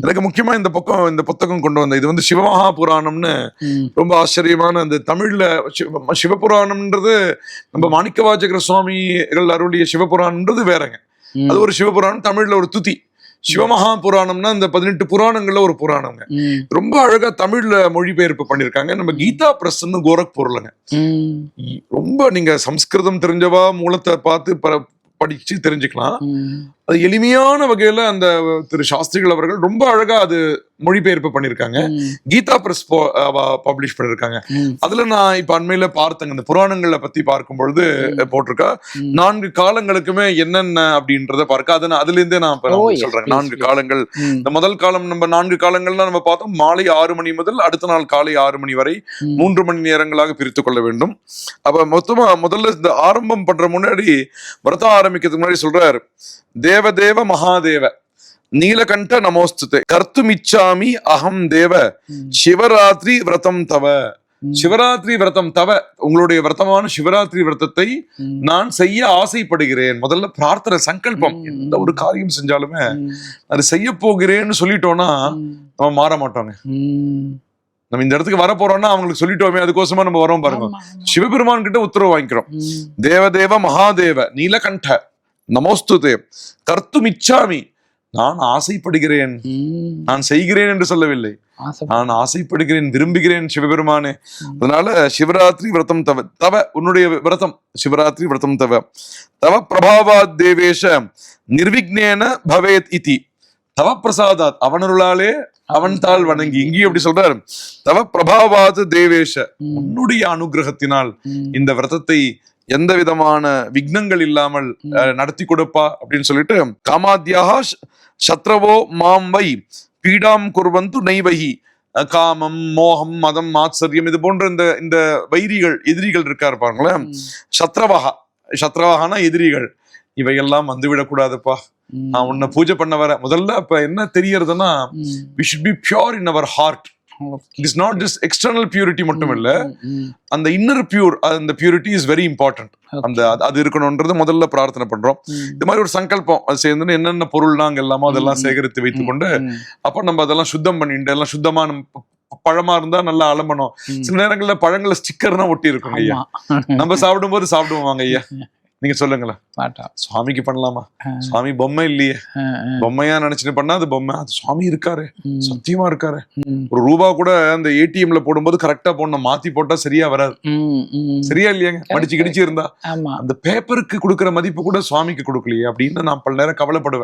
எனக்கு முக்கியமா இந்த பக்கம் இந்த புத்தகம் கொண்டு வந்த இது வந்து சிவமகா புராணம்னு. ரொம்ப ஆச்சரியமான அந்த தமிழ்ல சிவ- சிவபுராணம்ன்றது நம்ம மாணிக்கவாச்சகர சுவாமிகள் அருளிய சிவபுராணம்ன்றது வேறங்க. அது ஒரு சிவபுராணம் தமிழ்ல ஒரு துதி. சிவமகா புராணம்னா இந்த பதினெட்டு புராணங்கள்ல ஒரு புராணம்ங்க. ம். ரொம்ப அழகா தமிழ்ல மொழிபெயர்ப்பு பண்ணிருக்காங்க. நம்ம கீதா பிரஸ்ன்னு கோரக்பூர்லங்க ரொம்ப நீங்க சம்ஸ்கிருதம் தெரிஞ்சவா மூலத்தை பார்த்து ப- படிச்சு தெரிஞ்சுக்கலாம். அது எளிமையான வகையில அந்த திரு சாஸ்திரிகள் அவர்கள் ரொம்ப அழகா அது மொழிபெயர்ப்பு பண்ணிருக்காங்க ம். கீதா பிரஸ் பப்ளிஷ் பண்ணிருக்காங்க. அதுல நான் இப்ப அண்மையில பார்த்தேங்க இந்த புராணங்களை பத்தி பார்க்கும் பொழுது போட்டிருக்கா. நான்கு காலங்களுக்குமே என்னென்ன அப்படின்றத பார்க்க அதை அதுல இருந்தே நான் சொல்றேன் நான்கு. காலங்கள். இந்த முதல் காலம் நம்ம நான்கு காலங்கள்லாம் நம்ம பார்த்தோம் மாலை ஆறு மணி முதல் அடுத்த நாள் காலை ஆறு மணி வரை. மூன்று மணி நேரங்களாக பிரித்து கொள்ள வேண்டும் அப்ப மொத்தமா முதல்ல இந்த ஆரம்பம் பண்ற முன்னாடி விரதம் ஆரம்பிக்கிறதுக்கு முன்னாடி சொல்றார் தேவதேவ மகாதேவ நீலகண்ட நமோஸ்துதே கர்த்துமிச்சாமி அகம் தேவ. சிவராத்திரி விரதம் தவ. சிவராத்திரி விரதம் தவ உங்களுடைய விரதமான சிவராத்திரி விரதத்தை. நான் செய்ய ஆசைப்படுகிறேன் முதல்ல பிரார்த்தனை சங்கல்பம். எந்த ஒரு காரியம் செஞ்சாலுமே. அது செய்ய போகிறேன்னு சொல்லிட்டோம்னா. நம்ம மாற மாட்டோங்க. நம்ம இந்த இடத்துக்கு வர போறோம்னா அவங்களுக்கு சொல்லிட்டோமே அதுக்கோசமா நம்ம வரோம் பாருங்க. சிவபெருமான் கிட்ட உத்தரவு வாங்கிக்கிறோம். தேவதேவ மகாதேவ நீலகண்ட நமோஸ்துதே கர்த்துமிச்சாமி நான் ஆசைப்படுகிறேன். நான் செய்கிறேன் என்று சொல்லவில்லை. நான் ஆசைப்படுகிறேன் விரும்புகிறேன் சிவபெருமானே. அதனால சிவராத்திரி விரதம் தவ தவ உன்னுடைய விரதம். சிவராத்திரி விரதம் தவ. தவ பிரபாவாத் தேவேஷ நிர்விக்னேன பவேத் இதி. தவ பிரசாதாத் அவனருளாலே அவன் தாள் வணங்கி. இங்கேயும் எப்படி சொல்றாரு. தவ பிரபாவாத் தேவேஷ. உன்னுடைய அனுகிரகத்தினால். இந்த விரதத்தை எந்த விதமான விக்னங்கள் இல்லாமல் நடத்தி கொடுப்பா அப்படின்னு சொல்லிட்டு காமாத்யாக சத்ரவோ மாம் வை பீடாம் குர்வந்து நெய்வகி காமம் மோகம் மதம் மாத்சரியம் இது போன்ற இந்த இந்த வைரிகள் எதிரிகள் இருக்கா இருப்பாங்களேன் ம். சத்ரவகா சத்ரவகானா எதிரிகள் இவையெல்லாம் வந்து விடக்கூடாதுப்பா. நான் உன்னை பூஜை பண்ண வர முதல்ல இப்ப என்ன தெரியறதுன்னா. We should be pure in our heart. It is not just external purity மட்டும் இல்ல. அந்த இன்னர் பியூர் அந்த பியூரிட்டி இஸ் வெரி இம்பார்ட்டன்ட். அந்த அது- இருக்கணும்ன்றது முதல்ல பிரார்த்தனை பண்றோம் ம். இந்த மாதிரி ஒரு சங்கல்பம் அது சேர்ந்து என்னென்ன பொருள்லாம் அங்க எல்லாமோ அதெல்லாம் ம். சேகரித்து வைத்துக்கொண்டு. அப்ப நம்ம அதெல்லாம் சுத்தம் பண்ணிட்டு எல்லாம் சுத்தமா நம்ம ப- பழமா இருந்தா நல்லா அலம்பணும். சில நேரங்கள்ல பழங்கள ஸ்டிக்கர்னா ஒட்டி இருக்கும் ஐயா. நம்ம சாப்பிடும்போது சாப்பிடுவோம் வாங்க ஐயா நீங்க சொல்லுங்களேன். மாட்டோம். சுவாமிக்கு பண்ணலாமா. சுவாமி பொம்மை இல்லையே. பொம்மையா நினைச்சுட்டு பண்ணா அது பொம்மை. அது சுவாமி இருக்காரு. சத்தியமா இருக்காரு. ஒரு ரூபா கூட அந்த ஏடிஎம்ல போடும்போது கரெக்டா போடணும். மாத்தி போட்டா சரியா வராது. சரியா இல்லையாங்க? மடிச்சு கிடிச்சு இருந்தா. அந்த பேப்பருக்கு கொடுக்கிற மதிப்பு கூட சுவாமிக்கு கொடுக்கலையே அப்படின்னு நான் பல நேரம் கவலைப்படுவேன்.